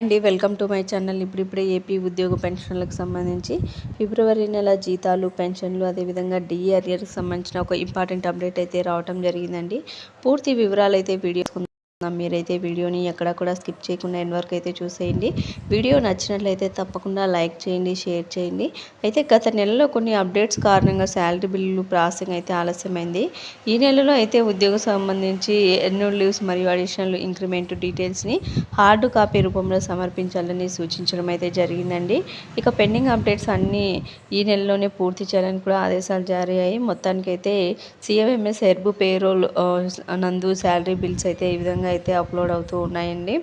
అండి welcome to my channel. ఇప్పుడిప్పుడే AP ఉద్యోగ పెన్షన్లకు సంబంధించి ఫిబ్రవరి నెల జీతాలు పెన్షన్లు అదేవిధంగా డిఆర్ఆర్కి సంబంధించిన ఒక ఇంపార్టెంట్ అప్డేట్ అయితే రావడం జరిగిందండి. పూర్తి వివరాలు అయితే వీడియో మీరైతే వీడియోని ఎక్కడ కూడా స్కిప్ చేయకుండా ఎన్ వరకు అయితే చూసేయండి. వీడియో నచ్చినట్లయితే తప్పకుండా లైక్ చేయండి షేర్ చేయండి. అయితే గత నెలలో కొన్ని అప్డేట్స్ కారణంగా శాలరీ బిల్లులు ప్రాసెసింగ్ అయితే ఆలస్యమైంది. ఈ నెలలో అయితే ఉద్యోగం సంబంధించి ఎన్నో లీవ్స్ మరియు అడిషనల్ ఇంక్రిమెంట్ డీటెయిల్స్ని హార్డ్ కాపీ రూపంలో సమర్పించాలని సూచించడం అయితే జరిగిందండి. ఇక పెండింగ్ అప్డేట్స్ అన్నీ ఈ నెలలోనే పూర్తి చేయాలని కూడా ఆదేశాలు జారీ అయ్యాయి. మొత్తానికైతే సిఎంఎంఎస్ ఎర్బు పేరోల్ నందు శాలరీ బిల్స్ అయితే ఈ విధంగా అయితే అప్లోడ్ అవుతూ ఉన్నాయండి.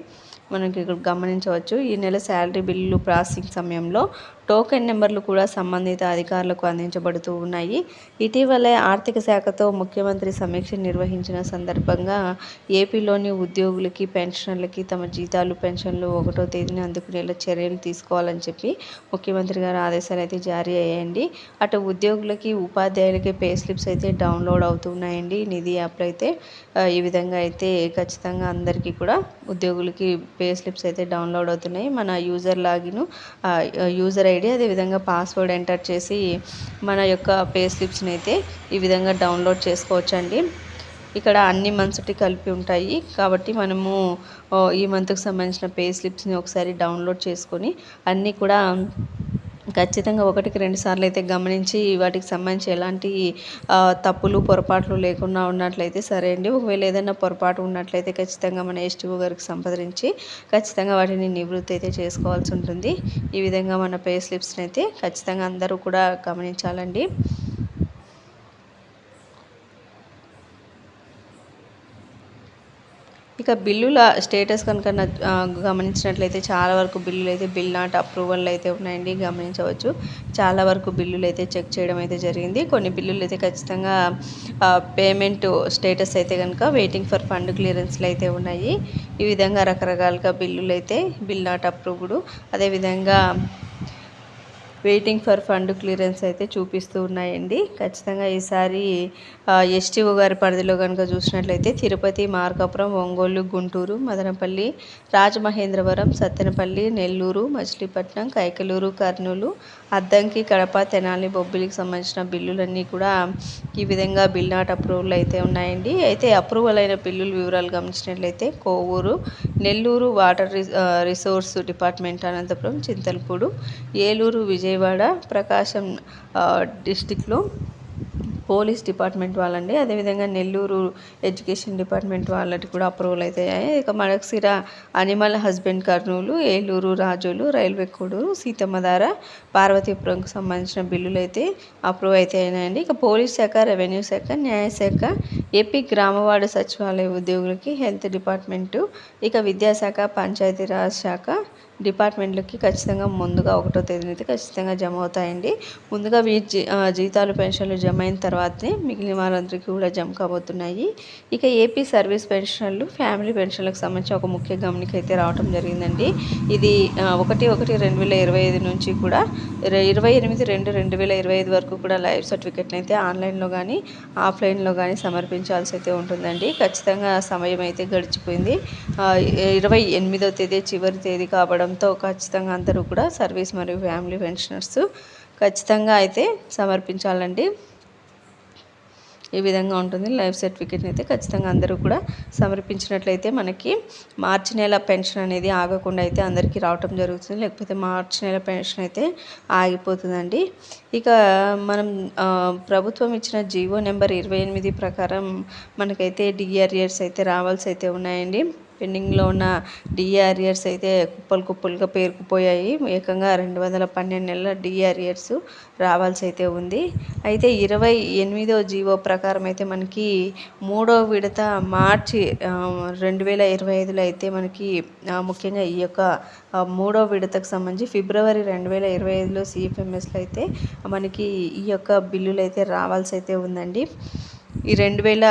మనకి ఇక్కడ గమనించవచ్చు. ఈ నెల శాలరీ బిల్లు ప్రాసెసింగ్ సమయంలో టోకెన్ నెంబర్లు కూడా సంబంధిత అధికారులకు అందించబడుతూ ఉన్నాయి. ఇటీవలే ఆర్థిక శాఖతో ముఖ్యమంత్రి సమీక్ష నిర్వహించిన సందర్భంగా ఏపీలోని ఉద్యోగులకి పెన్షనర్లకి తమ జీతాలు పెన్షన్లు ఒకటో తేదీన అందుకునేలా చర్యలు తీసుకోవాలని చెప్పి ముఖ్యమంత్రి గారు ఆదేశాలు అయితే జారీ అయ్యాయండి. అటు ఉద్యోగులకి ఉపాధ్యాయులకి పే స్లిప్స్ అయితే డౌన్లోడ్ అవుతున్నాయండి. నిధి యాప్లో అయితే ఈ విధంగా అయితే ఖచ్చితంగా అందరికీ కూడా ఉద్యోగులకి పే స్లిప్స్ అయితే డౌన్లోడ్ అవుతున్నాయి. మన యూజర్ లాగిన్ యూజర్ ఐడి అదేవిధంగా పాస్వర్డ్ ఎంటర్ చేసి మన యొక్క పే స్లిప్స్ని అయితే ఈ విధంగా డౌన్లోడ్ చేసుకోవచ్చండి. ఇక్కడ అన్ని మంత్స్కి కలిపి ఉంటాయి. కాబట్టి మనము ఈ మంత్కి సంబంధించిన పే స్లిప్స్ని ఒకసారి డౌన్లోడ్ చేసుకొని అన్నీ కూడా ఖచ్చితంగా ఒకటికి రెండు సార్లు అయితే గమనించి వాటికి సంబంధించి ఎలాంటి తప్పులు పొరపాట్లు లేకుండా ఉన్నట్లయితే సరే అండి. ఒకవేళ ఏదైనా పొరపాటు ఉన్నట్లయితే ఖచ్చితంగా మన ఎస్టీఓ గారికి సంప్రదించి ఖచ్చితంగా వాటిని నివృత్తి అయితే చేసుకోవాల్సి ఉంటుంది. ఈ విధంగా మన పే స్లిప్స్ని అయితే ఖచ్చితంగా అందరూ కూడా గమనించాలండి. ఇక బిల్లుల స్టేటస్ కనుక గమనించినట్లయితే చాలా వరకు బిల్లులు అయితే బిల్ నాట్ అప్రూవల్ అయితే ఉన్నాయండి గమనించవచ్చు. చాలా వరకు బిల్లులు అయితే చెక్ చేయడం అయితే జరిగింది. కొన్ని బిల్లులు అయితే ఖచ్చితంగా పేమెంట్ స్టేటస్ అయితే కనుక వెయిటింగ్ ఫర్ ఫండ్ క్లియరెన్స్లు అయితే ఉన్నాయి. ఈ విధంగా రకరకాలుగా బిల్లులు అయితే బిల్ నాట్ అప్రూవ్డ్ అదేవిధంగా వెయిటింగ్ ఫర్ ఫండ్ క్లియరెన్స్ అయితే చూపిస్తూ ఉన్నాయండి. ఖచ్చితంగా ఈసారి ఎస్టీఓ గారి పరిధిలో కనుక చూసినట్లయితే తిరుపతి మార్కాపురం ఒంగోలు గుంటూరు మదనపల్లి రాజమహేంద్రవరం సత్తెనపల్లి నెల్లూరు మచిలీపట్నం కైకలూరు కర్నూలు అద్దంకి కడప తెనాలి బొబ్బిలికి సంబంధించిన బిల్లులన్నీ కూడా ఈ విధంగా బిల్ నాట్ అప్రూవల్ అయితే ఉన్నాయండి. అయితే అప్రూవల్ అయిన బిల్లుల వివరాలు గమనించినట్లయితే Kovur Nellore water resource department Anantapuram Chintalapudi Eluru Vijayawada Prakasam డిస్టిక్లో పోలీస్ డిపార్ట్మెంట్ వాళ్ళండి. అదేవిధంగా నెల్లూరు ఎడ్యుకేషన్ డిపార్ట్మెంట్ వాళ్ళకి కూడా అప్రూవల్ అవుతాయి ఇక Madakasira animal husband Kurnool Eluru Razole railway Koduru Seethammadhara పార్వతీపురంకు సంబంధించిన బిల్లులు అయితే అప్రూవ్ అయితే ఇక పోలీస్ శాఖ రెవెన్యూ శాఖ న్యాయశాఖ ఏపీ గ్రామవాడ సచివాలయ ఉద్యోగులకి హెల్త్ డిపార్ట్మెంటు ఇక విద్యాశాఖ పంచాయతీరాజ్ శాఖ డిపార్ట్మెంట్లకి ఖచ్చితంగా ముందుగా ఒకటో తేదీన అయితే ఖచ్చితంగా జమ అవుతాయండి. ముందుగా వీ జీతాలు పెన్షన్లు జమ అయిన తర్వాతనే మిగిలిన వారందరికీ కూడా జమ కాబోతున్నాయి. ఇక ఏపీ సర్వీస్ పెన్షన్లు ఫ్యామిలీ పెన్షన్లకు సంబంధించి ఒక ముఖ్య గమనిక అయితే రావడం జరిగిందండి. ఇది ఒకటి ఒకటి రెండు వేల ఇరవై ఐదు నుంచి కూడా ఇరవై ఎనిమిది రెండు రెండు వేల ఇరవై ఐదు వరకు కూడా లైఫ్ సర్టిఫికెట్ని అయితే ఆన్లైన్లో కానీ ఆఫ్లైన్లో కానీ సమర్పించాల్సి అయితే ఉంటుందండి. ఖచ్చితంగా సమయం అయితే గడిచిపోయింది. ఇరవై ఎనిమిదో తేదీ చివరి తేదీ కాబట్టి రావడంతో ఖచ్చితంగా అందరూ కూడా సర్వీస్ మరియు ఫ్యామిలీ పెన్షనర్స్ ఖచ్చితంగా అయితే సమర్పించాలండి. ఈ విధంగా ఉంటుంది. లైఫ్ సర్టిఫికేట్ని అయితే ఖచ్చితంగా అందరూ కూడా సమర్పించినట్లయితే మనకి మార్చి నెల పెన్షన్ అనేది ఆగకుండా అయితే అందరికీ రావటం జరుగుతుంది. లేకపోతే మార్చి నెల పెన్షన్ అయితే ఆగిపోతుందండి. ఇక మనం ప్రభుత్వం ఇచ్చిన జీవో నెంబర్ ఇరవై ఎనిమిది ప్రకారం మనకైతే డిఆర్ఏర్స్ అయితే రావాల్సి అయితే ఉన్నాయండి. పెండింగ్లో ఉన్న డిఆర్ఇయర్స్ అయితే కుప్పలు కుప్పలుగా పేరుకుపోయాయి. ఏకంగా రెండు వందల పన్నెండు నెలల డిఆర్ఇయర్స్ రావాల్సి అయితే ఉంది. అయితే ఇరవై ఎనిమిదో జీవో ప్రకారం అయితే మనకి మూడో విడత మార్చి రెండు వేల ఇరవై ఐదులో అయితే మనకి ముఖ్యంగా ఈ యొక్క మూడో విడతకు సంబంధించి ఫిబ్రవరి రెండు వేల ఇరవై ఐదులో సిఎఫ్ఎంఎస్లో అయితే మనకి ఈ యొక్క బిల్లులు అయితే రావాల్సి అయితే ఉందండి. ఈ రెండు వేల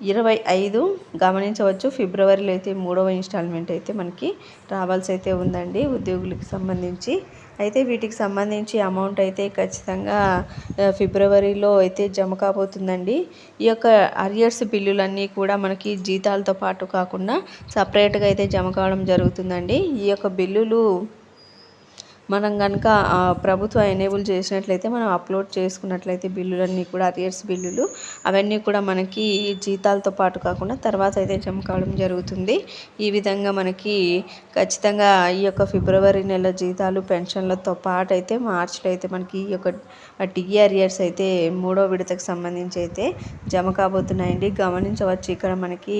ఇరవై ఐదు గమనించవచ్చు. ఫిబ్రవరిలో అయితే మూడవ ఇన్స్టాల్మెంట్ అయితే మనకి రావాల్సి అయితే ఉందండి ఉద్యోగులకు సంబంధించి. అయితే వీటికి సంబంధించి అమౌంట్ అయితే ఖచ్చితంగా ఫిబ్రవరిలో అయితే జమ కాబోతుందండి. ఈ యొక్క అరియర్స్ బిల్లులన్నీ కూడా మనకి జీతాలతో పాటు కాకుండా సపరేట్గా అయితే జమ కావడం జరుగుతుందండి. ఈ యొక్క బిల్లులు మనం కనుక ప్రభుత్వం ఎనేబుల్ చేసినట్లయితే మనం అప్లోడ్ చేసుకున్నట్లయితే బిల్లులన్నీ కూడా అరియర్స్ బిల్లులు అవన్నీ కూడా మనకి జీతాలతో పాటు కాకుండా తర్వాత అయితే జమ కావడం జరుగుతుంది. ఈ విధంగా మనకి ఖచ్చితంగా ఈ యొక్క ఫిబ్రవరి నెల జీతాలు పెన్షన్లతో పాటు అయితే మార్చిలో అయితే మనకి ఈ యొక్క డిగ్రీ అరియర్స్ అయితే మూడో విడతకు సంబంధించి అయితే జమ కాబోతున్నాయండి గమనించవచ్చు ఇక్కడ మనకి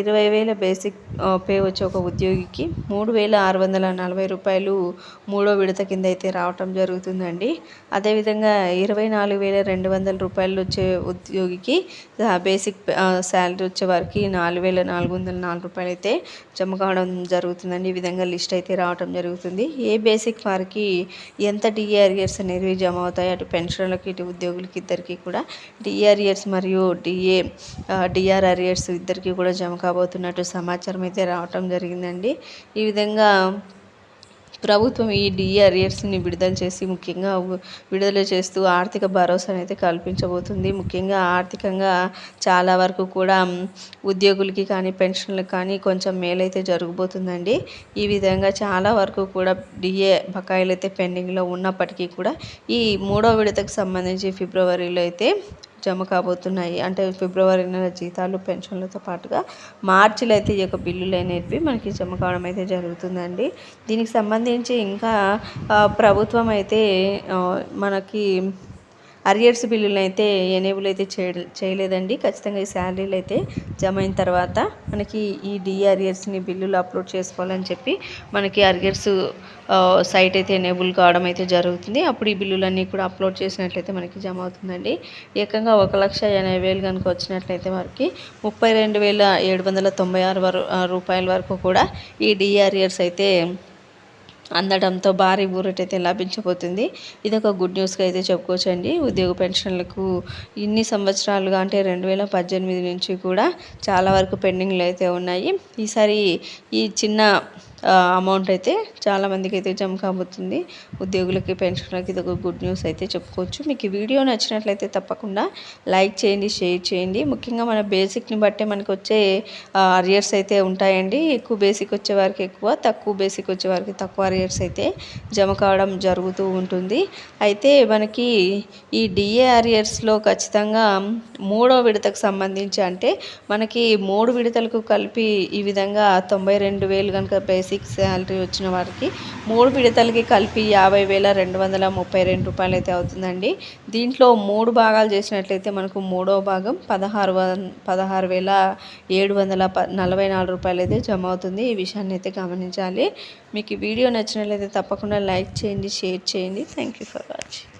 ఇరవై వేల బేసిక్ పే వచ్చే ఒక ఉద్యోగికి మూడు వేల ఆరు వందల నలభై రూపాయలు మూడో విడత కింద అయితే రావటం జరుగుతుందండి. అదేవిధంగా ఇరవై నాలుగు వేల రెండు వందల రూపాయలు వచ్చే ఉద్యోగికి బేసిక్ శాలరీ వచ్చే వారికి నాలుగు వేల నాలుగు వందల నాలుగు రూపాయలు అయితే జమ కావడం జరుగుతుందండి. ఈ విధంగా లిస్ట్ అయితే రావడం జరుగుతుంది. ఏ బేసిక్ వారికి ఎంత డిఆర్ఇయర్స్ అనేవి జమ అవుతాయి అటు పెన్షన్లకి ఇటు ఉద్యోగులకి ఇద్దరికి కూడా డిఆర్ఇయర్స్ మరియు డిఏ డిఆర్ అరియర్స్ ఇద్దరికి కూడా జమ కాబోతున్నట్టు సమాచారం అయితే రావటం జరిగిందండి. ఈ విధంగా ప్రభుత్వం ఈ డిఏ విడుదల చేసి ముఖ్యంగా విడుదల చేస్తూ ఆర్థిక భరోసాని అయితే కల్పించబోతుంది. ముఖ్యంగా ఆర్థికంగా చాలా వరకు కూడా ఉద్యోగులకి కానీ పెన్షన్లకు కానీ కొంచెం మేలైతే జరగబోతుందండి. ఈ విధంగా చాలా వరకు కూడా డిఏ బకాయిలు అయితే పెండింగ్లో ఉన్నప్పటికీ కూడా ఈ మూడో విడతకు సంబంధించి ఫిబ్రవరిలో అయితే జమ కాబోతున్నాయి. అంటే ఫిబ్రవరి నెల జీతాలు పెన్షన్లతో పాటుగా మార్చిలో అయితే ఈ యొక్క బిల్లులు అనేవి మనకి జమ కావడం అయితే జరుగుతుందండి. దీనికి సంబంధించి ఇంకా ప్రభుత్వం అయితే మనకి అరియర్స్ బిల్లులు అయితే ఎనేబుల్ అయితే చేయలేదండి. ఖచ్చితంగా ఈ శాలరీలు అయితే జమ అయిన తర్వాత మనకి ఈ డిఏ అరియర్స్ని బిల్లులు అప్లోడ్ చేసుకోవాలని చెప్పి మనకి అరియర్స్ సైట్ అయితే ఎనేబుల్ కావడం అయితే జరుగుతుంది. అప్పుడు ఈ బిల్లులన్నీ కూడా అప్లోడ్ చేసినట్లయితే మనకి జమ అవుతుందండి. ఏకంగా ఒక లక్ష ఎనభై వేలు కనుక వచ్చినట్లయితే వారికి ముప్పై రెండు వేల ఏడు వందల తొంభై ఆరు రూపాయల వరకు కూడా ఈ డిఆర్ఇయర్స్ అయితే అందడంతో భారీ ఊరటైతే లభించబోతుంది. ఇది ఒక గుడ్ న్యూస్గా అయితే చెప్పుకోవచ్చండి. ఉద్యోగ పెన్షన్లకు ఇన్ని సంవత్సరాలుగా అంటే రెండు వేల పద్దెనిమిది నుంచి కూడా చాలా వరకు పెండింగ్లు అయితే ఉన్నాయి. ఈసారి ఈ చిన్న అమౌంట్ అయితే చాలామందికి అయితే జమ కాబోతుంది. ఉద్యోగులకి పెన్షన్లకి ఇది ఒక గుడ్ న్యూస్ అయితే చెప్పుకోవచ్చు. మీకు ఈ వీడియో నచ్చినట్లయితే తప్పకుండా లైక్ చేయండి షేర్ చేయండి. ముఖ్యంగా మన బేసిక్ని బట్టే మనకు వచ్చే అరియర్స్ అయితే ఉంటాయండి. ఎక్కువ బేసిక్ వచ్చే వారికి ఎక్కువ తక్కువ బేసిక్ వచ్చే వారికి తక్కువ అరియర్స్ అయితే జమ కావడం జరుగుతూ ఉంటుంది. అయితే మనకి ఈ డిఏ అరియర్స్లో ఖచ్చితంగా మూడో విడతకు సంబంధించి అంటే మనకి మూడు విడతలకు కలిపి ఈ విధంగా తొంభై రెండు వేలు కనుక బేస్ బేసిక్ శాలరీ వచ్చిన వారికి మూడు విడతలకి కలిపి యాభై వేల రెండు వందల ముప్పై రెండు రూపాయలు అయితే అవుతుందండి. దీంట్లో మూడు భాగాలు చేసినట్లయితే మనకు మూడో భాగం పదహారు పదహారు వేల ఏడు వందల ప నలభై నాలుగు రూపాయలు అయితే జమ అవుతుంది. ఈ విషయాన్ని అయితే గమనించాలి. మీకు ఈ వీడియో నచ్చినట్లయితే తప్పకుండా లైక్ చేయండి షేర్ చేయండి. Thank you for watching